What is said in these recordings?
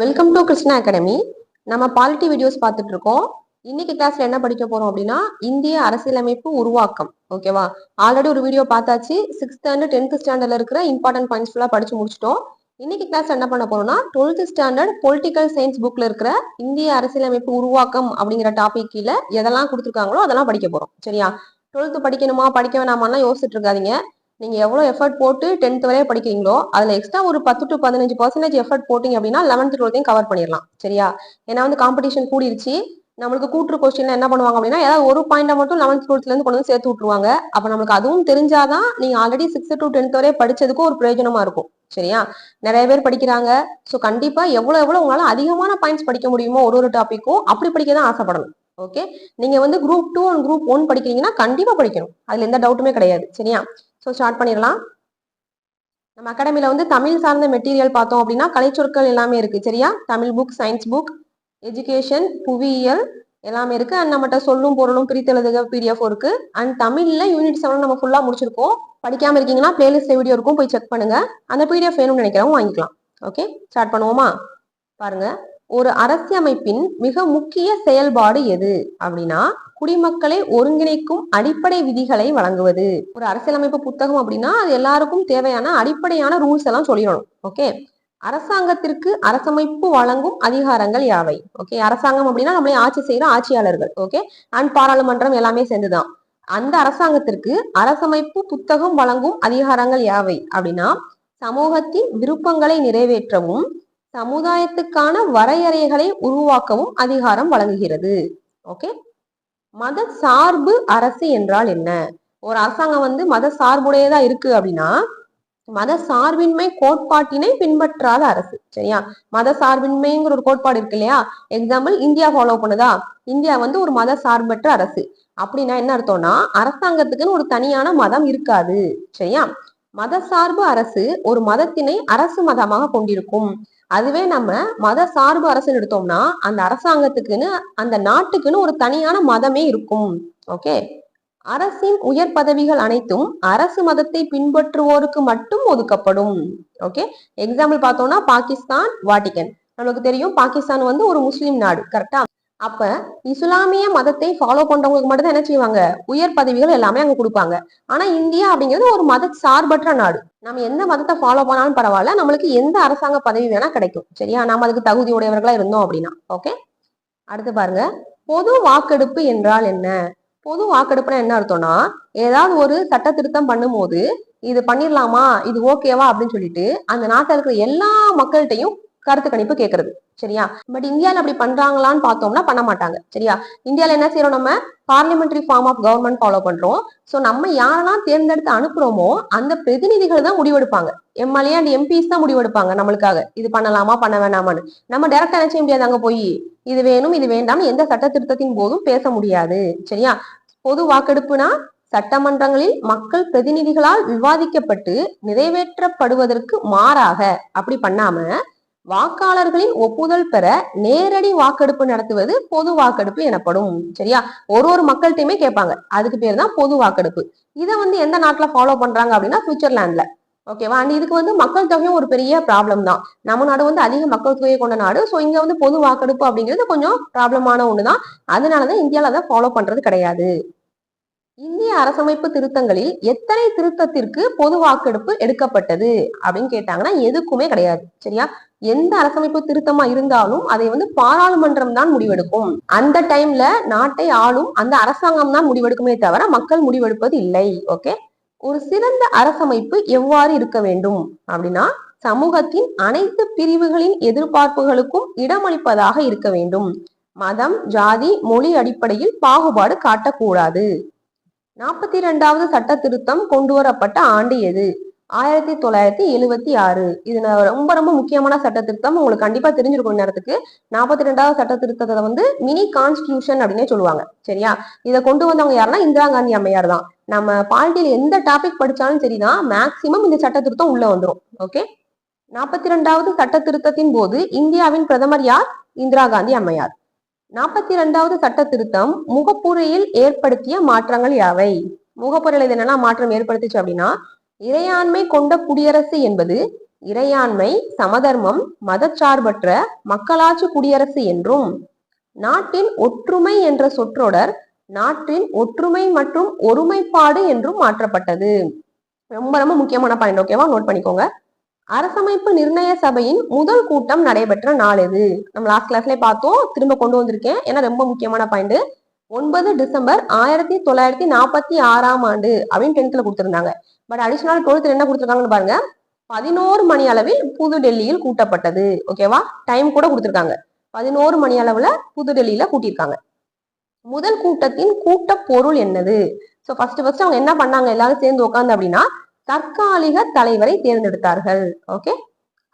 Welcome to Krishna academy நம்ம polity videos பார்த்துட்டு இருக்கோம் இன்னைக்கு கிளாஸ்ல என்ன படிக்க போறோம் அப்படின்னா இந்திய அரசியலமைப்பு உருவாக்கம். ஓகேவா ஆல்ரெடி ஒரு வீடியோ பார்த்தாச்சு. சிக்ஸ்த் ஸ்டாண்டர்ட் டென்த் ஸ்டாண்டர்ட்ல இருக்கிற இம்பார்ட்டன்ட் பாயிண்ட்ஸ் ஃபுல்லா படிச்சு முடிச்சிட்டோம். இன்னைக்கு கிளாஸ் என்ன பண்ண போறோம்னா டுவெல்த் ஸ்டாண்டர்ட் பொலிட்டிக்கல் சயின்ஸ் புக்ல இருக்கிற இந்திய அரசியலமைப்பு உருவாக்கம் அப்படிங்கிற டாபிக் கீழே எதெல்லாம் கொடுத்துருக்காங்களோ அதெல்லாம் படிக்க போறோம். சரியா? டுவெல்த் படிக்கணுமா படிக்க வேணாமான்னா யோசிச்சுட்டு இருக்காதீங்க. நீங்க எவ்வளவு எஃபர்ட் போட்டு டென்த் வரைய படிக்கிறீங்களோ அதுல எக்ஸ்ட்ரா ஒரு பத்து டு பதினஞ்சு பர்சன்டேஜ் எஃபர்ட் போட்டிங்க அப்படின்னா லெவன்த் டுவெல்த்தையும் கவர் பண்ணிடலாம். சரியா? ஏன்னா வந்து காம்படிஷன் கூடிருச்சு. நம்மளுக்கு கூட்டுற கொஸ்டின்ல என்ன பண்ணுவாங்க அப்படின்னா ஏதாவது ஒரு பாயிண்ட மட்டும் லெவன்த் டுவெல்த்ல இருந்து கொண்டு வந்து சேர்த்து விட்டுருவாங்க. அப்ப நம்மளுக்கு அதுவும் தெரிஞ்சாதான் நீங்க ஆல்ரெடி சிக்ஸ்த் டு டென்த் வரைய படிச்சதுக்கு ஒரு பிரயோஜனமா இருக்கும். சரியா? நிறைய பேர் படிக்கிறாங்க. ஸோ கண்டிப்பா எவ்வளவு எவ்வளவு உங்களால அதிகமான பாயிண்ட்ஸ் படிக்க முடியுமோ ஒரு ஒரு டாப்பிக்கும் அப்படி படிக்க தான் ஆசைப்படணும். ஓகே நீங்க வந்து group two and group one படிக்கிறீங்கன்னா கண்டிப்பா படிக்கணும். அதுல எந்த டவுட்டுமே கிடையாது. சரியா? ஸோ ஸ்டார்ட் பண்ணிடலாம். நம்ம அகாடமியில் வந்து தமிழ் சார்ந்த மெட்டீரியல் பார்த்தோம் அப்படின்னா கலைச்சொற்கள் எல்லாமே இருக்குது சரியா? Tamil book science book education புவியியல் எல்லாமே இருக்குது அண்ட் நம்மகிட்ட சொல்லும் பொருளும் பிரித்தெழுதுக பிடிஎஃப் இருக்கு. அண்ட் தமிழில் யூனிட் செவன் நம்ம ஃபுல்லாக முடிச்சிருக்கோம். படிக்காமல் இருக்கீங்கன்னா பிளேலிஸ்ட் வீடியோ இருக்கும் போய் செக் பண்ணுங்கள் அந்த பிடிஎஃப் வேணும்னு நினைக்கிறவங்க வாங்கிக்கலாம். ஓகே ஸ்டார்ட் பண்ணுவோமா? பாருங்க. ஒரு அரசியமைப்பின் மிக முக்கிய செயல்பாடு எது அப்படின்னா குடிமக்களை ஒருங்கிணைக்கும் அடிப்படை விதிகளை வழங்குவது. ஒரு அரசியலமைப்பு புத்தகம் அப்படின்னா அது எல்லாருக்கும் தேவையான அடிப்படையான ரூல்ஸ் எல்லாம் சொல்லிடணும். ஓகே அரசாங்கத்திற்கு அரசமைப்பு வழங்கும் அதிகாரங்கள் யாவை? ஓகே அரசாங்கம் அப்படின்னா நம்மளே ஆட்சி செய்யற ஆட்சியாளர்கள். ஓகே அண்ட் பாராளுமன்றம் எல்லாமே சேர்ந்துதான். அந்த அரசாங்கத்திற்கு அரசமைப்பு புத்தகம் வழங்கும் அதிகாரங்கள் யாவை? அப்படின்னா சமூகத்தின் விருப்பங்களை நிறைவேற்றவும் சமுதாயத்துக்கான வரையறைகளை உருவாக்கவும் அதிகாரம் வழங்குகிறது. ஓகே மத சார்பு அரசு என்றால் என்ன? ஒரு அரசாங்கம் வந்து மத சார்புடையதா இருக்கு அப்படின்னா மத சார்பின்மை கோட்பாட்டினை பின்பற்றாத அரசு சரியா? மத சார்பின்மைங்கிற ஒரு கோட்பாடு இருக்கு இல்லையா? எக்ஸாம்பிள் இந்தியா ஃபாலோ பண்ணுதா? இந்தியா வந்து ஒரு மத சார்பற்ற அரசு. அப்படின்னா என்ன அர்த்தம்னா அரசாங்கத்துக்குன்னு ஒரு தனியான மதம் இருக்காது சரியா? மத சார்பு அரசு ஒரு மதத்தினை அரசு மதமாக கொண்டிருக்கும். அதுவே நம்ம மத சார்பு அரசுன்னு எடுத்தோம்னா அந்த அரசாங்கத்துக்குன்னு அந்த நாட்டுக்குன்னு ஒரு தனியான மதமே இருக்கும். ஓகே? அரசின் உயர் பதவிகள் அனைத்தும் அரசு மதத்தை பின்பற்றுவோருக்கு மட்டும் ஒதுக்கப்படும். ஓகே? எக்ஸாம்பிள் பார்த்தோம்னா பாகிஸ்தான் வாட்டிகன். நமக்கு தெரியும் பாகிஸ்தான் வந்து ஒரு முஸ்லீம் நாடு. கரெக்டா அப்ப இஸ்லாமிய மதத்தை ஃபாலோ பண்றவங்களுக்கு மட்டும் தான் என்ன செய்வாங்க? உயர் பதவிகள் எல்லாமே அங்க கொடுப்பாங்க. ஆனா இந்தியா அப்படிங்கிறது ஒரு மத சார்பற்ற நாடு. நம்ம எந்த மதத்தை ஃபாலோ பண்ணாலும் பரவாயில்ல. நம்மளுக்கு எந்த அரசாங்க பதவி வேணா கிடைக்கும். சரியா? நம்ம அதுக்கு தகுதி உடையவர்களா இருந்தோம் அப்படின்னா. ஓகே அடுத்து பாருங்க. பொது வாக்கெடுப்பு என்றால் என்ன? பொது வாக்கெடுப்புனா என்ன அர்த்தம்னா ஏதாவது ஒரு சட்ட திருத்தம் பண்ணும்போது இது பண்ணிடலாமா இது ஓகேவா அப்படின்னு சொல்லிட்டு அந்த நாட்டில் இருக்கிற எல்லா மக்கள்கிட்டையும் கருத்து கணிப்பு கேட்கறது சரியா? பட் இந்தியாவில் அப்படி பண்றாங்களான்னு பார்த்தோம்னா பண்ண மாட்டாங்க சரியா? இந்தியாவில் என்ன செய்யறோம் நம்ம? Parliamentary form of government follow பண்றோம். ஸோ நம்ம யாரெல்லாம் தேர்ந்தெடுத்து அனுப்புறோமோ அந்த பிரதிநிதிகள் தான் முடிவெடுப்பாங்க. எம்எல்ஏ அண்ட் எம்பிஸ் தான் முடிவெடுப்பாங்க நம்மளுக்காக. இது பண்ணலாமா பண்ண வேணாமான்னு. நம்ம டேரக்டா என்ன செய்ய முடியாது அங்க போய் இது வேணும் இது வேண்டாம் எந்த சட்ட திருத்தத்தின் போதும் பேச முடியாது சரியா? பொது வாக்கெடுப்புனா சட்டமன்றங்களில் மக்கள் பிரதிநிதிகளால் விவாதிக்கப்பட்டு நிறைவேற்றப்படுவதற்கு மாறாக அப்படி பண்ணாம வாக்காளர்களின் ஒப்புதல் பெற நேரடி வாக்கெடுப்பு நடத்துவது பொது வாக்கெடுப்பு எனப்படும். சரியா? ஒரு ஒரு மக்கள்கிட்டயுமே கேட்பாங்க. அதுக்கு பேர் தான் பொது வாக்கெடுப்பு. இதை வந்து எந்த நாட்டுல ஃபாலோ பண்றாங்க அப்படின்னா சுவிட்சர்லாந்துல. ஓகேவா அண்ட் இதுக்கு வந்து மக்கள் தொகையும் ஒரு பெரிய ப்ராப்ளம் தான். நம்ம நாடு வந்து அதிக மக்கள் தொகையை கொண்ட நாடு. ஸோ இங்க வந்து பொது வாக்கெடுப்பு அப்படிங்கிறது கொஞ்சம் ப்ராப்ளமான ஒண்ணுதான். அதனாலதான் இந்தியாவில அதை ஃபாலோ பண்றது கிடையாது. இந்திய அரசமைப்பு திருத்தங்களில் எத்தனை திருத்தத்திற்கு பொது வாக்கெடுப்பு எடுக்கப்பட்டது அப்படின்னு கேட்டாங்கன்னா எதுக்குமே கிடையாது. சரியா? எந்த அரசமைப்பு திருத்தமா இருந்தாலும் அதை வந்து பாராளுமன்றம் தான் முடிவெடுக்கும். அந்த டைம்ல நாட்டை ஆளும் அந்த அரசாங்கம் தான் முடிவெடுக்குமே தவிர மக்கள் முடிவெடுப்பது இல்லை. ஓகே? ஒரு சிறந்த அரசமைப்பு எவ்வாறு இருக்க வேண்டும்? அப்படின்னா சமூகத்தின் அனைத்து பிரிவுகளின் எதிர்பார்ப்புகளுக்கும் இடமளிப்பதாக இருக்க வேண்டும். மதம் ஜாதி மொழி அடிப்படையில் பாகுபாடு காட்டக்கூடாது. நாற்பத்தி ரெண்டாவது சட்ட திருத்தம் கொண்டு வரப்பட்ட ஆண்டு எது? ஆயிரத்தி தொள்ளாயிரத்தி எழுவத்தி ஆறு. இது ரொம்ப ரொம்ப முக்கியமான சட்ட திருத்தம் உங்களுக்கு கண்டிப்பா தெரிஞ்சிருக்கும் நேரத்துக்கு. நாற்பத்தி ரெண்டாவது சட்ட திருத்தத்தை வந்து மினி கான்ஸ்டியூஷன் அப்படின்னே சொல்லுவாங்க. சரியா? இதை கொண்டு வந்தவங்க யாருன்னா இந்திரா காந்தி அம்மையார் தான். நம்ம பாலிட்டியில் எந்த டாபிக் படிச்சாலும் சரிதான். மேக்சிமம் இந்த சட்ட திருத்தம் உள்ள வந்துடும் ஓகே நாற்பத்தி ரெண்டாவது சட்ட திருத்தத்தின் போது இந்தியாவின் பிரதமர் யார்? இந்திரா காந்தி அம்மையார். நாற்பத்தி இரண்டாவது சட்ட திருத்தம் முகப்புரையில் ஏற்படுத்திய மாற்றங்கள் யாவை? முகப்புரையில் இது என்னெல்லாம் மாற்றம் ஏற்படுத்துச்சு அப்படின்னா இறையாண்மை கொண்ட குடியரசு என்பது இறையாண்மை சமதர்மம் மதச்சார்பற்ற மக்களாட்சி குடியரசு என்றும் நாட்டின் ஒற்றுமை என்ற சொற்றொடர் நாட்டின் ஒற்றுமை மற்றும் ஒருமைப்பாடு என்றும் மாற்றப்பட்டது. ரொம்ப ரொம்ப முக்கியமான பாயிண்ட் ஓகேவா நோட் பண்ணிக்கோங்க. அரசமைப்பு நிர்ணய சபையின் முதல் கூட்டம் நடைபெற்ற நாள் எது? நம்ம லாஸ்ட் கிளாஸ்ல பார்த்தோம். திரும்ப கொண்டு வந்திருக்கேன். ஏன்னா ரொம்ப முக்கியமான பாயிண்ட் ஒன்பது டிசம்பர் ஆயிரத்தி தொள்ளாயிரத்தி நாற்பத்தி ஆறாம் ஆண்டு அப்படின்னு டென்த்ல கொடுத்திருந்தாங்க. பட் அடிஷனல் டுவெல்த்ல என்ன கொடுத்துருக்காங்கன்னு பாருங்க. பதினோரு மணி அளவில் புது டெல்லியில் கூட்டப்பட்டது ஓகேவா டைம் கூட கொடுத்திருக்காங்க. பதினோரு மணி அளவுல புது டெல்லியில கூட்டியிருக்காங்க. முதல் கூட்டத்தின் கூட்ட பொருள் என்னது? ஸோ ஃபர்ஸ்ட் ஃபர்ஸ்ட் அவங்க என்ன பண்ணாங்க? எல்லாரும் சேர்ந்து உட்காந்து அப்படின்னா தற்காலிக தலைவரை தேர்ந்தெடுத்தார்கள். ஓகே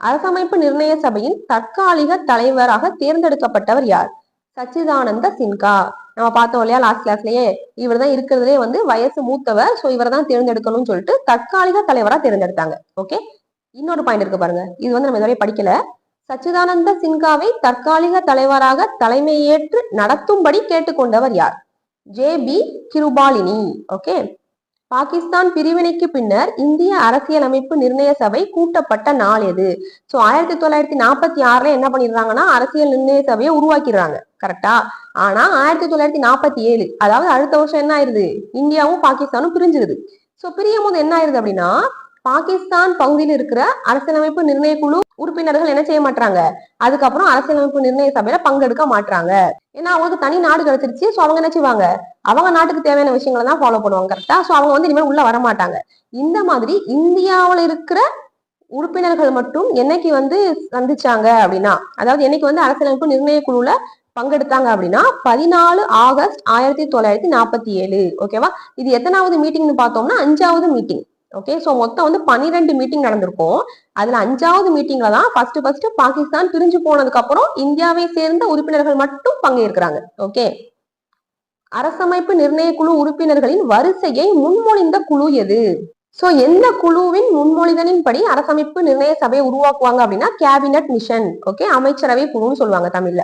அரசமைப்பு நிர்ணய சபையின் தற்காலிக தலைவராக தேர்ந்தெடுக்கப்பட்டவர் யார்? சச்சிதானந்த சின்கா நம்ம பார்த்தோம் இல்லையா லாஸ்ட் கிளாஸ்லயே இவர் தான் இருக்கிறதுலே வந்து வயசு மூத்தவர் சோ இவரை தான் தேர்ந்தெடுக்கணும்னு சொல்லிட்டு தற்காலிக தலைவரா தேர்ந்தெடுத்தாங்க. ஓகே இன்னொரு பாயிண்ட் இருக்கு பாருங்க. இது வந்து நம்ம இதுவரை படிக்கல. சச்சிதானந்த சின்காவை தற்காலிக தலைவராக தலைமையேற்று நடத்தும்படி கேட்டுக்கொண்டவர் யார்? J B Kripalani. Okay Pakistan பிரிவினைக்கு பின்னர் இந்திய அரசியலமைப்பு நிர்ணய சபை கூட்டப்பட்ட நாள் எது? சோ ஆயிரத்தி தொள்ளாயிரத்தி நாற்பத்தி ஆறுல என்ன பண்ணிடுறாங்கன்னா அரசியல் நிர்ணய சபையை உருவாக்கிடுறாங்க. கரெக்டா ஆனா ஆயிரத்தி தொள்ளாயிரத்தி நாற்பத்தி ஏழு அதாவது அடுத்த வருஷம் என்ன ஆயிருது இந்தியாவும் பாகிஸ்தானும் பிரிஞ்சிருது. சோ பிரியும் போது என்ன ஆயிருது அப்படின்னா பாகிஸ்தான் பகுதியில் இருக்கிற அரசியலமைப்பு நிர்ணய குழு உறுப்பினர்கள் என்ன செய்ய மாட்டாங்க அதுக்கப்புறம் அரசியலமைப்பு நிர்ணய சபையில பங்கெடுக்க மாட்டாங்க ஏன்னா அவங்களுக்கு தனி நாடு கிடைச்சிருச்சு. சோ அவங்க என்ன செய்வாங்க? அவங்க நாட்டுக்கு தேவையான விஷயங்களை தான் ஃபாலோ பண்ணுவாங்க. கரெக்டா சோ அவங்க வந்து இனிமேல் உள்ள வர மாட்டாங்க. இந்த மாதிரி இந்தியாவில் இருக்கிற உறுப்பினர்கள் மட்டும் என்னைக்கு வந்து சந்திச்சாங்க அப்படின்னா அதாவது என்னைக்கு வந்து அரசியலமைப்பு நிர்ணய குழுல பங்கெடுத்தாங்க அப்படின்னா பதினாலு ஆகஸ்ட் ஆயிரத்தி தொள்ளாயிரத்தி நாற்பத்தி ஏழு. ஓகேவா இது எத்தனாவது மீட்டிங்னு பார்த்தோம்னா அஞ்சாவது மீட்டிங் ஓகே ஸோ மொத்தம் வந்து பன்னிரெண்டு மீட்டிங் நடந்திருக்கும். அதுல அஞ்சாவது மீட்டிங்ல தான் ஃபர்ஸ்ட் ஃபர்ஸ்ட் பாகிஸ்தான் பிரிஞ்சு போனதுக்கு அப்புறம் இந்தியாவை சேர்ந்த உறுப்பினர்கள் மட்டும் பங்கேற்கிறாங்க. ஓகே அரசமைப்பு நிர்ணய குழு உறுப்பினர்களின் வரிசையை முன்மொழிந்த குழு எது? சோ எந்த குழுவின் முன்மொழிதலின்படி அரசமைப்பு நிர்ணய சபையை உருவாக்குவாங்க அப்படின்னா கேபினட் மிஷன் ஓகே அமைச்சரவை குழுன்னு சொல்லுவாங்க தமிழ்ல.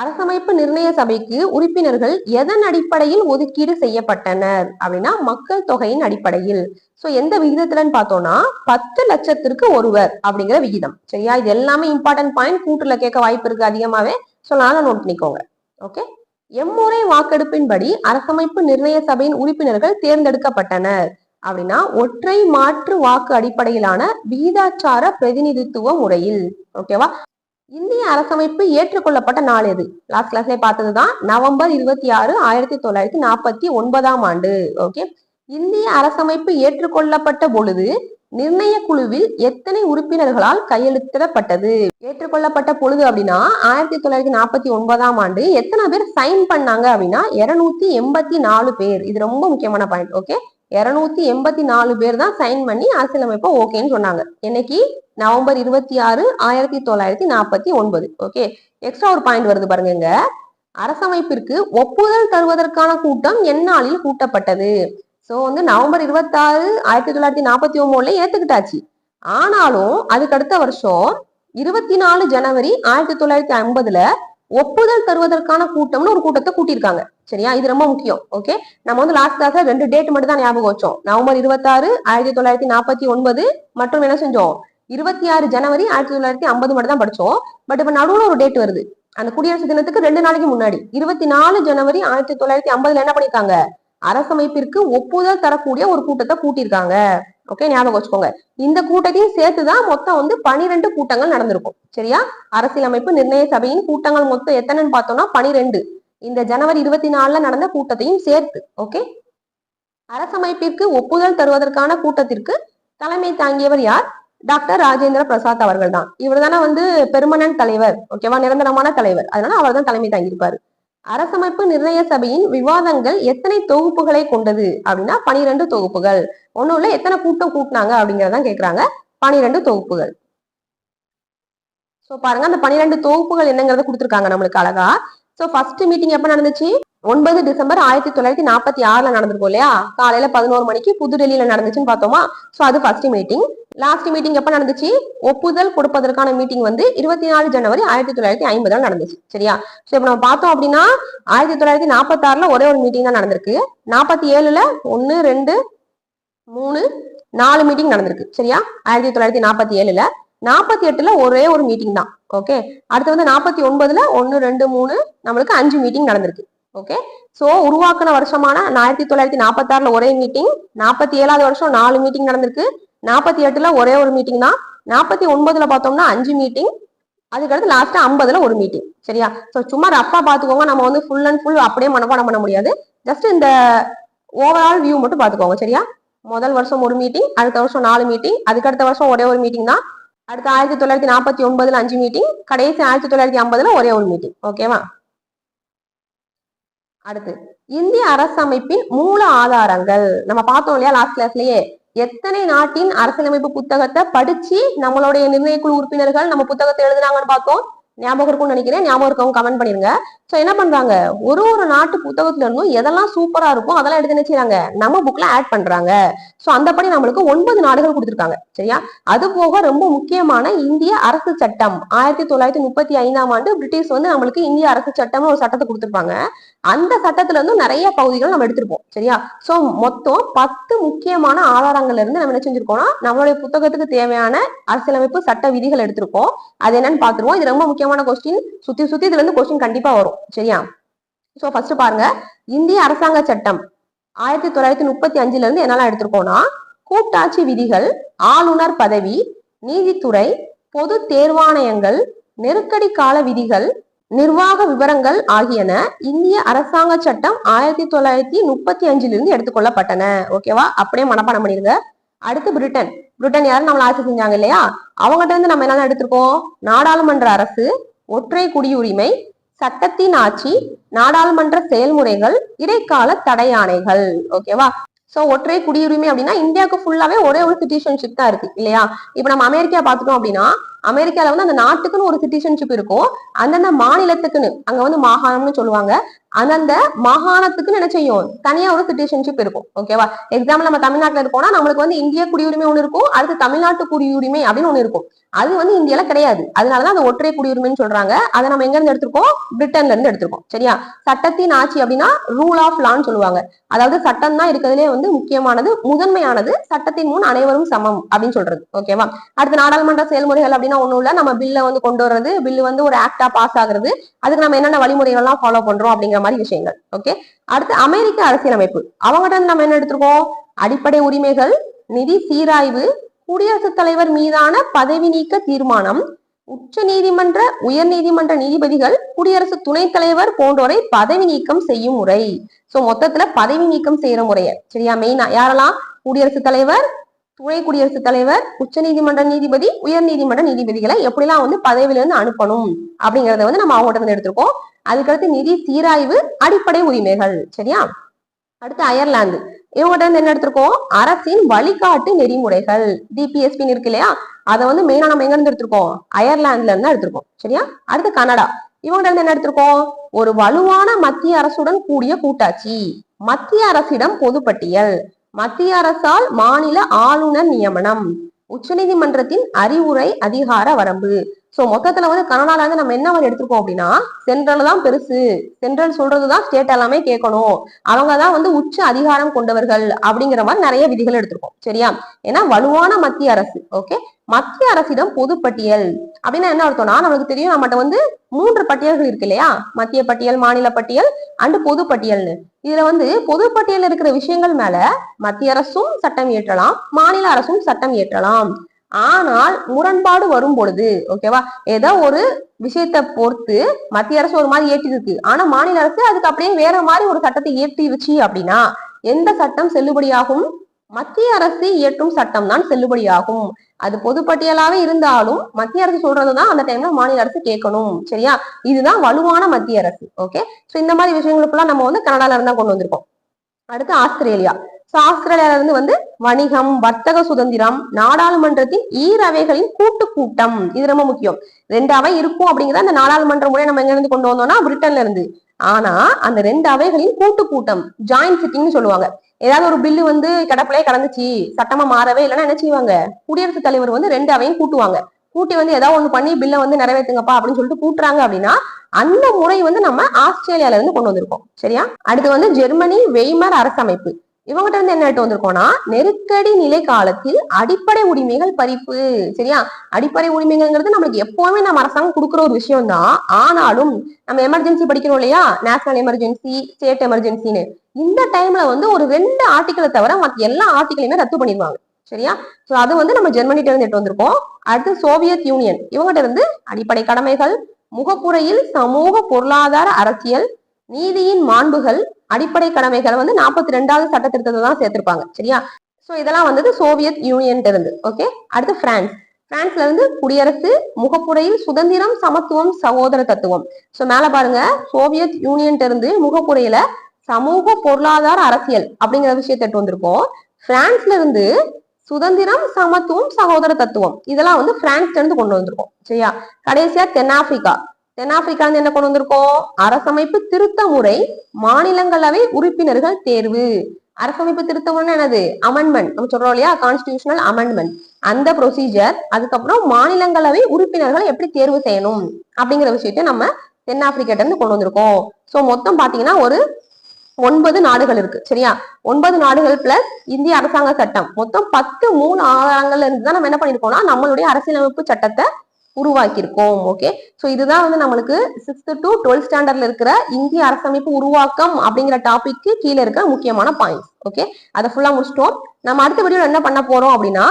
அரசமைப்பு நிர்ணய சபைக்கு உறுப்பினர்கள் எதன் அடிப்படையில் ஒதுக்கீடு செய்யப்பட்டனர் அப்படின்னா மக்கள் தொகையின் அடிப்படையில். சோ எந்த விகிதத்துலன்னு பார்த்தோம்னா பத்து லட்சத்திற்கு ஒருவர் அப்படிங்கிற விகிதம். சரியா? இது எல்லாமே இம்பார்ட்டன்ட் பாயிண்ட் கூட்டுல கேட்க வாய்ப்பு இருக்கு அதிகமாவே. சோ நானும் நோட் பண்ணிக்கோங்க. ஓகே எம்முறை வாக்கெடுப்பின்படி அரசமைப்பு நிர்ணய சபையின் உறுப்பினர்கள் தேர்ந்தெடுக்கப்பட்டனர் அப்படின்னா ஒற்றை மாற்று வாக்கு அடிப்படையிலான விகிதாச்சார பிரதிநிதித்துவ முறையில். ஓகேவா இந்திய அரசமைப்பு ஏற்றுக்கொள்ளப்பட்ட நாள் எது? லாஸ்ட் கிளாஸ்ல பார்த்ததுதான். நவம்பர் இருபத்தி ஆறு ஆயிரத்தி தொள்ளாயிரத்தி நாற்பத்தி ஒன்பதாம் ஆண்டு. ஓகே இந்திய அரசமைப்பு ஏற்றுக்கொள்ளப்பட்ட பொழுது நிர்ணய குழுவில் எத்தனை உறுப்பினர்களால் கையெழுத்திடப்பட்டது? ஏற்றுக்கொள்ளப்பட்ட பொழுது அப்படின்னா ஆயிரத்தி தொள்ளாயிரத்தி நாற்பத்தி ஒன்பதாம் ஆண்டு எத்தனை பேர் சைன் பண்ணாங்க அப்படின்னா இருநூத்தி எண்பத்தி நாலு பேர். இது ரொம்ப முக்கியமான பாயிண்ட் ஓகே இருநூத்தி எண்பத்தி நாலு பேர் தான் சைன் பண்ணி அரசியலமைப்பை ஓகேன்னு சொன்னாங்க. என்னைக்கு நவம்பர் இருபத்தி ஆறு ஆயிரத்தி தொள்ளாயிரத்தி நாற்பத்தி ஒன்பது. ஓகே எக்ஸ்ட்ரா ஒரு பாயிண்ட் வருது பாருங்க இங்க அரசமைப்பிற்கு ஒப்புதல் தருவதற்கான கூட்டம் எந்நாளில் கூட்டப்பட்டது. சோ வந்து நவம்பர் இருபத்தாறு ஆயிரத்தி தொள்ளாயிரத்தி நாற்பத்தி ஒன்பதுல ஏத்துக்கிட்டாச்சு. ஆனாலும் அதுக்கு அடுத்த வருஷம் இருபத்தி நாலு ஜனவரி ஆயிரத்தி தொள்ளாயிரத்தி ஐம்பதுல ஒப்புதல் தருவதற்கான கூட்டம்னு ஒரு கூட்டத்தை கூட்டியிருக்காங்க. சரியா? இது ரொம்ப முக்கியம். ஓகே நம்ம வந்து லாஸ்ட் கிளாஸ்ல ரெண்டு டேட் மட்டும் தான் ஞாபகம் வச்சோம். நவம்பர் இருபத்தாறு ஆயிரத்தி தொள்ளாயிரத்தி நாற்பத்தி ஒன்பது மற்றும் என்ன செஞ்சோம்? இருபத்தி ஆறு ஜனவரி ஆயிரத்தி தொள்ளாயிரத்தி ஐம்பது மட்டும் தான் படிச்சோம். பட் இப்ப நடுவுல ஒரு டேட் வருது. அந்த குடியரசு தினத்துக்கு ரெண்டு நாளைக்கு முன்னாடி இருபத்தி நாலு ஜனவரி ஆயிரத்தி தொள்ளாயிரத்தி ஐம்பதுல என்ன பண்ணிருக்காங்க அரசமைப்பிற்கு ஒப்புதல் தரக்கூடிய ஒரு கூட்டத்தை கூட்டியிருக்காங்க. ஓகே ஞாபகம் வச்சுக்கோங்க. இந்த கூட்டத்தையும் சேர்த்துதான் மொத்தம் வந்து பனிரெண்டு கூட்டங்கள் நடந்திருக்கும். சரியா? அரசியலமைப்பு நிர்ணய சபையின் கூட்டங்கள் மொத்தம் எத்தனைன்னு பார்த்தோம்னா பனிரெண்டு. இந்த ஜனவரி இருபத்தி நாலுல நடந்த கூட்டத்தையும் சேர்த்து ஓகே அரசமைப்பிற்கு ஒப்புதல் தருவதற்கான கூட்டத்திற்கு தலைமை தாங்கியவர் யார்? டாக்டர் ராஜேந்திர பிரசாத் அவர்கள் தான் இவர் தானே வந்து பெர்மனன்ட் தலைவர் ஓகேவா நிரந்தரமான தலைவர். அதனால அவர் தான் தலைமை தாங்கியிருப்பாரு. அரசமைப்பு நிர்ணய சபையின் விவாதங்கள் எத்தனை தொகுப்புகளை கொண்டது அப்படின்னா பனிரெண்டு தொகுப்புகள். ஒண்ணும் இல்ல எத்தனை கூட்டம் கூட்டினாங்க அப்படிங்கறதான் கேக்குறாங்க. பனிரெண்டு தொகுப்புகள். சோ பாருங்க அந்த பனிரெண்டு தொகுப்புகள் என்னங்கறத கொடுத்துருக்காங்க நம்மளுக்கு அழகா. சோ ஃபர்ஸ்ட் மீட்டிங் எப்ப நடந்துச்சு? ஒன்பது டிசம்பர் ஆயிரத்தி தொள்ளாயிரத்தி நாற்பத்தி ஆறுல நடந்திருக்கும் இல்லையா? காலையில பதினோரு மணிக்கு புதுடெல்லியில நடந்துச்சுன்னு பார்த்தோமா? சோ அது ஃபர்ஸ்ட் மீட்டிங் லாஸ்ட் மீட்டிங் எப்ப நடந்துச்சு? ஒப்புதல் கொடுப்பதற்கான மீட்டிங் வந்து இருபத்தி நாலு ஜனவரி ஆயிரத்தி தொள்ளாயிரத்தி ஐம்பதுல நடந்துச்சு. சரியா? சோ இப்ப நம்ம பார்த்தோம் அப்படின்னா ஆயிரத்தி தொள்ளாயிரத்தி நாற்பத்தி ஆறுல ஒரே ஒரு மீட்டிங் தான் நடந்திருக்கு. நாற்பத்தி ஏழுல ஒன்னு ரெண்டு மூணு நாலு மீட்டிங் நடந்திருக்கு. சரியா? ஆயிரத்தி தொள்ளாயிரத்தி நாற்பத்தி ஏழுல. நாற்பத்தி எட்டுல ஒரே ஒரு மீட்டிங் தான். ஓகே அடுத்து வந்து நாற்பத்தி ஒன்பதுல ஒன்னு ரெண்டு மூணு நம்மளுக்கு அஞ்சு மீட்டிங் நடந்திருக்கு. ஓகே சோ உருவாக்குன வருஷமான ஆயிரத்தி தொள்ளாயிரத்தி நாற்பத்தி ஆறுல ஒரே மீட்டிங் நாற்பத்தி ஏழாவது வருஷம் நாலு மீட்டிங் நடந்திருக்கு. நாற்பத்தி எட்டுல ஒரே ஒரு மீட்டிங் தான் நாற்பத்தி ஒன்பதுல பார்த்தோம்னா அஞ்சு மீட்டிங் அதுக்கடுத்து லாஸ்டா ஐம்பதுல ஒரு மீட்டிங் சரியா? சோ சும்மா ரஃபா பாத்துக்கோங்க நம்ம வந்து ஃபுல் அண்ட் ஃபுல் அப்படியே மனப்பாடம் பண்ண முடியாது. ஜஸ்ட் இந்த ஓவரால் வியூ மட்டும் பாத்துக்கோங்க சரியா? முதல் வருஷம் ஒரு மீட்டிங் அடுத்த வருஷம் நாலு மீட்டிங் அதுக்கடுத்த வருஷம் ஒரே ஒரு மீட்டிங் தான். அடுத்த ஆயிரத்தி தொள்ளாயிரத்தி நாற்பத்தி ஒன்பதுல அஞ்சு மீட்டிங் கடைசி ஆயிரத்தி தொள்ளாயிரத்தி ஐம்பதுல ஒரே ஒரு மீட்டிங் ஓகேவா அடுத்து இந்திய அரசமைப்பின் மூல ஆதாரங்கள். நம்ம பார்த்தோம் இல்லையா லாஸ்ட் கிளாஸ்லயே எத்தனை நாட்டின் அரசியலமைப்பு புத்தகத்தை படிச்சு நம்மளுடைய நிர்ணயக்குழு உறுப்பினர்கள் நம்ம புத்தகத்தை எழுதுனாங்கன்னு பார்த்தோம். ஞாபகம் இருக்கும்னு நினைக்கிறேன். ஞாபகம் இருக்கவங்க கமெண்ட் பண்ணிருங்க. சோ என்ன பண்றாங்க? ஒரு ஒரு நாட்டு புத்தகத்துல இருந்தும் எதெல்லாம் சூப்பரா இருக்கும் அதெல்லாம் எடுத்து என்ன நம்ம புக்ல ஆட் பண்றாங்க. சோ அந்தபடி நம்மளுக்கு ஒன்பது நாடுகள் கொடுத்துருக்காங்க. சரியா? அது போக ரொம்ப முக்கியமான இந்திய அரசு சட்டம். ஆயிரத்தி தொள்ளாயிரத்தி முப்பத்தி ஐந்தாம் ஆண்டு பிரிட்டிஷ் வந்து நம்மளுக்கு இந்திய அரசு சட்டம்னு ஒரு சட்டத்தை கொடுத்துருப்பாங்க. அந்த சட்டத்துல இருந்து நிறைய பகுதிகள் நம்ம எடுத்திருப்போம். சரியா? சோ மொத்தம் பத்து முக்கியமான ஆதாரங்கள்ல இருந்து நம்ம என்ன செஞ்சிருக்கோம்னா நம்மளுடைய புத்தகத்துக்கு தேவையான அரசியலமைப்பு சட்ட விதிகள் எடுத்திருக்கோம். அது என்னன்னு பாத்துருவோம் இது ரொம்ப முக்கியமான கொஸ்டின் சுத்தி சுத்தி இதுல இருந்து கொஸ்டின் கண்டிப்பா வரும். சரியா? சோ ஃபர்ஸ்ட் பாருங்க. இந்திய அரசாங்க சட்டம். ஆயிரத்தி தொள்ளாயிரத்தி முப்பத்தி அஞ்சுல இருந்து என்னெல்லாம் எடுத்திருக்கோம்னா கூட்டாட்சி விதிகள் ஆளுநர் பதவி நீதித்துறை பொது தேர்வாணையங்கள் நெருக்கடி கால விதிகள் நிர்வாக விவரங்கள் ஆகியன இந்திய அரசாங்க சட்டம் ஆயிரத்தி தொள்ளாயிரத்தி முப்பத்தி அஞ்சிலிருந்து எடுத்துக்கொள்ளப்பட்டன. ஓகேவா? அப்படியே மனப்பாடம் பண்ணிருங்க. அடுத்து பிரிட்டன். பிரிட்டன் யாரும் நம்மள ஆட்சி செஞ்சாங்க இல்லையா? அவங்ககிட்ட இருந்து நம்ம என்னென்ன எடுத்திருக்கோம்? நாடாளுமன்ற அரசு ஒற்றை குடியுரிமை சட்டத்தின் ஆட்சி நாடாளுமன்ற செயல்முறைகள் இடைக்கால தடையானைகள் ஓகேவா சோ ஒற்றை குடியுரிமை அப்படின்னா இந்தியாவுக்கு ஃபுல்லாவே ஒரே ஒரு சிட்டிசன்ஷிப் தான் இருக்கு இல்லையா? இப்ப நம்ம அமெரிக்கா பாத்துட்டோம் அப்படின்னா அமெரிக்கால வந்து அந்த நாட்டுக்குன்னு ஒரு சிட்டிசன்ஷிப் இருக்கும். அந்தந்த மாநிலத்துக்குன்னு அங்க வந்து மாகாணம்னு சொல்லுவாங்க. அந்தந்த மாகாணத்துக்குன்னு என்ன செய்யும்? தனியா ஒரு சிட்டிசன்ஷிப் இருக்கும். ஓகேவா எக்ஸாம்பிள் நம்ம தமிழ்நாட்டுல இருக்கோம்னா நம்மளுக்கு வந்து இந்திய குடியுரிமை ஒண்ணு இருக்கும். அடுத்து தமிழ்நாட்டு குடியுரிமை அப்படின்னு ஒண்ணு இருக்கும். அது வந்து இந்தியால கிடையாது. அதனாலதான் அந்த ஒற்றை குடியுரிமைன்னு சொல்றாங்க. அதை நம்ம எங்க இருந்து எடுத்திருக்கோம்? பிரிட்டன்ல இருந்து எடுத்திருக்கோம். சரியா? சட்டத்தின் ஆட்சி அப்படின்னா ரூல் ஆஃப் லான்னு சொல்லுவாங்க. அதாவது சட்டம் தான் இருக்கிறதுலே வந்து முக்கியமானது முதன்மையானது சட்டத்தின் முன் அனைவரும் சமம் அப்படின்னு சொல்றது. ஓகேவா அடுத்து நாடாளுமன்ற செயல்முறைகள் அப்படின்னா அப்படின்னா ஒன்றும் இல்லை. நம்ம பில்ல வந்து கொண்டு வர்றது பில்லு வந்து ஒரு ஆக்டா பாஸ் ஆகுறது. அதுக்கு நம்ம என்னென்ன வழிமுறைகள்லாம் ஃபாலோ பண்றோம் அப்படிங்கிற மாதிரி விஷயங்கள். ஓகே அடுத்து அமெரிக்க அரசியலமைப்பு. அவங்ககிட்ட இருந்து நம்ம என்ன எடுத்திருக்கோம்? அடிப்படை உரிமைகள் நிதி சீராய்வு குடியரசுத் தலைவர் மீதான பதவி நீக்க தீர்மானம் உச்ச நீதிமன்ற உயர் நீதிமன்ற நீதிபதிகள் குடியரசு துணைத் தலைவர் போன்றோரை பதவி நீக்கம் செய்யும் முறை. சோ மொத்தத்துல பதவி நீக்கம் செய்யற முறைய. சரியா? மெயினா யாரெல்லாம்? குடியரசுத் தலைவர் துணை குடியரசுத் தலைவர் உச்ச நீதிமன்ற நீதிபதி உயர் நீதிமன்ற நீதிபதிகளை எப்படிலாம் வந்து பதவியில இருந்து அனுப்பணும் அப்படிங்கறத வந்து நம்ம அவங்ககிட்ட இருந்து எடுத்திருக்கோம். அதுக்கடுத்து நிதி சீராய்வு அடிப்படை உரிமைகள் சரியா? அடுத்து அயர்லாந்து. இவங்ககிட்ட இருந்து என்ன எடுத்திருக்கோம்? அரசின் வழிகாட்டு நெறிமுறைகள் டிபிஎஸ்பின்னு இருக்கு இல்லையா? அதை வந்து மெயினா நம்ம எங்க இருந்து எடுத்திருக்கோம்? அயர்லாந்துல இருந்து எடுத்திருக்கோம் சரியா? அடுத்து கனடா. இவங்ககிட்ட இருந்து என்ன எடுத்திருக்கோம்? ஒரு வலுவான மத்திய அரசுடன் கூடிய கூட்டாட்சி மத்திய அரசிடம் பொதுப்பட்டியல். மத்திய அரசால் மாநில ஆளுநர் நியமனம். உச்சநீதிமன்றத்தின் அறிவுரை அதிகார வரம்பு. சோ மொத்தத்துல வந்து கனடால இருந்து நம்ம என்ன மாதிரி எடுத்திருக்கோம் அப்படின்னா சென்ட்ரல் தான் பெருசு. சென்ட்ரல் சொல்றதுதான் ஸ்டேட் எல்லாமே கேட்கணும். அவங்க தான் வந்து உச்ச அதிகாரம் கொண்டவர்கள் அப்படிங்கிற மாதிரி நிறைய விதிகள் எடுத்திருக்கோம். சரியா? ஏன்னா வலுவான மத்திய அரசு ஓகே மத்திய அரசிடம் பொதுப்பட்டியல் அப்படின்னா என்ன அர்த்தம்னா நமக்கு தெரியும் நம்மகிட்ட வந்து மூன்று பட்டியல்கள் இருக்கு இல்லையா? மத்திய பட்டியல் மாநில பட்டியல் அண்டு பொது பட்டியல்னு. இதுல வந்து பொது பட்டியல் இருக்கிற விஷயங்கள் மேல மத்திய அரசும் சட்டம் இயற்றலாம் மாநில அரசும் சட்டம் இயற்றலாம். ஆனால் முரண்பாடு வரும் பொழுது ஓகேவா ஏதோ ஒரு விஷயத்தை பொறுத்து மத்திய அரசு ஒரு மாதிரி ஏற்றி இருக்கு ஆனா மாநில அரசு அதுக்கு அப்படியே வேற மாதிரி ஒரு சட்டத்தை ஏற்றிருச்சு அப்படின்னா எந்த சட்டம் செல்லுபடியாகும்? மத்திய அரசு இயற்றும் சட்டம் தான் செல்லுபடியாகும். அது பொதுப்பட்டியலாவே இருந்தாலும் மத்திய அரசு சொல்றதுதான் அந்த டைம்ல மாநில அரசு கேட்கணும் சரியா? இதுதான் வலுவான மத்திய அரசு ஓகே சோ இந்த மாதிரி விஷயங்களுக்குலாம் நம்ம வந்து கனடால இருந்தா கொண்டு வந்திருக்கோம். அடுத்து ஆஸ்திரேலியா. சோ ஆஸ்திரேலியால வந்து வணிகம் வர்த்தக சுதந்திரம் நாடாளுமன்றத்தின் ஈரவைகளின் கூட்டு கூட்டம் இது ரொம்ப முக்கியம். ரெண்டு அவை இருக்கும் அப்படிங்கிறத அந்த நாடாளுமன்ற முறை நம்ம எங்க இருந்து கொண்டு வந்தோம்னா பிரிட்டன்ல இருந்து. ஆனா அந்த ரெண்டு அவைகளின் கூட்டு கூட்டம் ஜாயிண்ட் சிட்டிங்னு சொல்லுவாங்க. ஏதாவது ஒரு பில்லு வந்து கிடப்பிலே கடந்துச்சு சட்டமா மாறவே இல்லைன்னா என்ன செய்வாங்க? குடியரசுத் தலைவர் வந்து ரெண்டு அவையும் கூட்டுவாங்க. கூட்டி வந்து ஏதாவது ஒண்ணு பண்ணி பில்லை வந்து நிறைவேற்றுங்கப்பா அப்படின்னு சொல்லிட்டு கூட்டுறாங்க அப்படின்னா அந்த முறை வந்து நம்ம ஆஸ்திரேலியால இருந்து கொண்டு வந்திருக்கோம். சரியா? அடுத்து வந்து ஜெர்மனி வெய்மர் அரசமைப்பு. இவங்ககிட்ட இருந்து என்ன வந்திருக்கோம்னா நெருக்கடி நிலை காலத்தில் அடிப்படை உரிமைகள் பறிப்பு சரியா? அடிப்படை உரிமைகள்ங்கிறது நம்மளுக்கு எப்பவுமே நம்ம அரசாங்கம் கொடுக்குற ஒரு விஷயம் தான் ஆனாலும் நம்ம எமர்ஜென்சி படிக்கிறோம் இல்லையா? நேஷனல் எமர்ஜென்சி ஸ்டேட் எமர்ஜென்சின்னு இந்த டைம்ல வந்து ஒரு ரெண்டு ஆர்டிகளை தவிர மற்ற எல்லா ஆர்டிகளையுமே ரத்து பண்ணிடுவாங்க. சரியா? சோ அது வந்து நம்ம ஜெர்மனிட்ட இருந்து எட்டு வந்திருக்கோம். அடுத்து சோவியத் யூனியன் இவங்ககிட்ட இருந்து அடிப்படை கடமைகள் முகப்புறையில் சமூக பொருளாதார அரசியல் நீதியின் மாண்புகள் அடிப்படை கடமைகளை வந்து நாற்பத்தி ரெண்டாவது சட்ட திருத்தத்தை தான் சேர்த்திருப்பாங்க சரியா? சோ இதெல்லாம் வந்தது சோவியத் யூனியன் இருந்து ஓகே அடுத்து பிரான்ஸ். பிரான்ஸ்ல இருந்து குடியரசு முகப்புறையில் சுதந்திரம் சமத்துவம் சகோதர தத்துவம். சோ மேல பாருங்க சோவியத் யூனியன் இருந்து முகப்புறையில சமூக பொருளாதார அரசியல் அப்படிங்கிற விஷயத்தை எடுத்து வந்திருக்கோம். பிரான்ஸ்ல இருந்து சுதந்திரம் சமத்துவம் சகோதர தத்துவம். இதெல்லாம் வந்து பிரான்ஸ்ல இருந்து கொண்டு வந்திருக்கோம் சரியா? கடைசியா தென்னாப்பிரிக்கா. தென்னாப்பிரிக்கா என்ன கொண்டு வந்திருக்கோம்? அரசமைப்பு திருத்த முறை மாநிலங்களவை உறுப்பினர்கள் தேர்வு. அரசமைப்பு திருத்த என்னது? அமெண்ட்மெண்ட் நம்ம சொல்றோம் இல்லையா? கான்ஸ்டியூஷனல் அமெண்ட்மெண்ட் அந்த ப்ரொசீஜர் அதுக்கப்புறம் மாநிலங்களவை உறுப்பினர்களை எப்படி தேர்வு செய்யணும்? அப்படிங்கிற விஷயத்த நம்ம தென்னாப்பிரிக்கிட்ட இருந்து கொண்டு வந்திருக்கோம். சோ மொத்தம் பாத்தீங்கன்னா ஒரு ஒன்பது நாடுகள் இருக்கு. சரியா? ஒன்பது நாடுகள் பிளஸ் இந்திய அரசாங்க சட்டம். மொத்தம் பத்து மூணு ஆதாரங்கள்ல இருந்து தான் நம்ம என்ன பண்ணிருக்கோம்னா நம்மளுடைய அரசியலமைப்பு சட்டத்தை உருவாக்கியிருக்கோம் ஓகே ஸோ இதுதான் வந்து நம்மளுக்கு சிக்ஸ்த் டு டுவெல்த் ஸ்டாண்டர்ட்ல இருக்கிற இந்திய அரசமைப்பு உருவாக்கம் அப்படிங்கிற டாபிக்கு கீழே இருக்கிற முக்கியமான பாயிண்ட்ஸ் ஓகே அதை ஃபுல்லா முடிச்சிட்டோம். நம்ம அடுத்த வீடியோ என்ன பண்ண போறோம் அப்படின்னா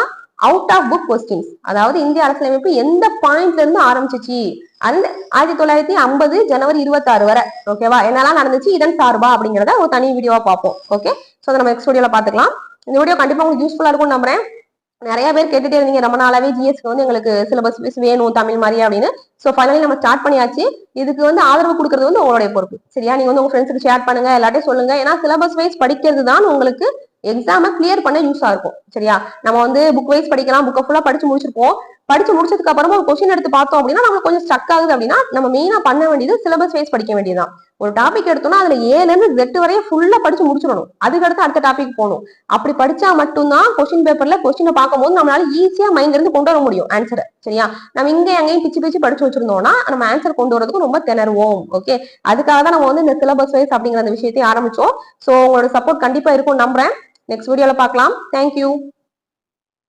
அவுட் ஆஃப் புக் கொஸ்டின்ஸ் அதாவது இந்திய அரசியலமைப்பு எந்த பாயிண்ட்ல இருந்து ஆரம்பிச்சிச்சு? அந்த ஆயிரத்தி தொள்ளாயிரத்தி ஐம்பது ஜனவரி இருபத்தி ஆறு வரை ஓகேவா என்னெல்லாம் நடந்துச்சு? இதன் சார்பா அப்படிங்கிறத ஒரு தனி வீடியோவா பார்ப்போம் ஓகே ஸோ அதை நம்ம நெக்ஸ்ட் வீடியோல பாத்துக்கலாம் இந்த வீடியோ கண்டிப்பா உங்களுக்கு யூஸ்ஃபுல்லா இருக்கும் நம்புறேன். நிறைய பேர் கேட்டுட்டே இருந்தீங்க. ரொம்ப நாளாவே ஜிஎஸ்க்கு வந்து எங்களுக்கு சிலபஸ் மிஸ் வேணும் தமிழ் மாதிரி அப்படின்னு. ஸோ ஃபைனலி நம்ம ஸ்டார்ட் பண்ணியாச்சு. இதுக்கு வந்து ஆதரவு கொடுக்கறது வந்து உங்களுடைய பொறுப்பு. சரியா? நீங்க வந்து உங்க ஃப்ரெண்ட்ஸுக்கு ஷேர் பண்ணுங்க எல்லாத்தையும் சொல்லுங்க. ஏன்னா சிலபஸ் வைஸ் படிக்கிறது தான் உங்களுக்கு எக்ஸாமை கிளியர் பண்ண யூஸா இருக்கும். சரியா? நம்ம வந்து புக் வைஸ் படிக்கலாம் புக்கை ஃபுல்லா படிச்சு முடிச்சிருப்போம். படிச்சு முடிச்சதுக்கு அப்புறமா ஒரு கொஸ்டின் எடுத்து பார்த்தோம் அப்படின்னா நம்மளுக்கு கொஞ்சம் ஸ்டக் ஆகுது அப்படின்னா நம்ம மெயினா பண்ண வேண்டியது சிலபஸ் வைஸ் படிக்க வேண்டியதுதான். ஒரு டாபிக் எடுத்தோம்னா அதுல ஏல இருந்து ஜெட் வரைய ஃபுல்லா படிச்சு முடிச்சிடணும். அதுக்கடுத்து அடுத்த டாபிக் போகணும். அப்படி படிச்சா மட்டும்தான் கொஸ்டின் பேப்பர்ல கொஸ்டினை பார்க்கும்போது நம்மளால ஈஸியா மைண்ட்ல இருந்து கொண்டு வர முடியும் ஆன்சரை சரியா? நம்ம இங்க எங்கேயும் பிச்சு பிச்சு படிச்சு வச்சிருந்தோம்னா நம்ம ஆன்சர் கொண்டு வரதுக்கு ரொம்ப திணறுவோம் ஓகே அதுக்காக தான் நம்ம வந்து இந்த சிலபஸ் வைஸ் அப்படிங்கிற அந்த விஷயத்தையும் ஆரம்பிச்சோம். சோ உங்களோட சப்போர்ட் கண்டிப்பா இருக்கும் நம்புறேன். நெக்ஸ்ட் வீடியோல பார்க்கலாம். தேங்க்யூ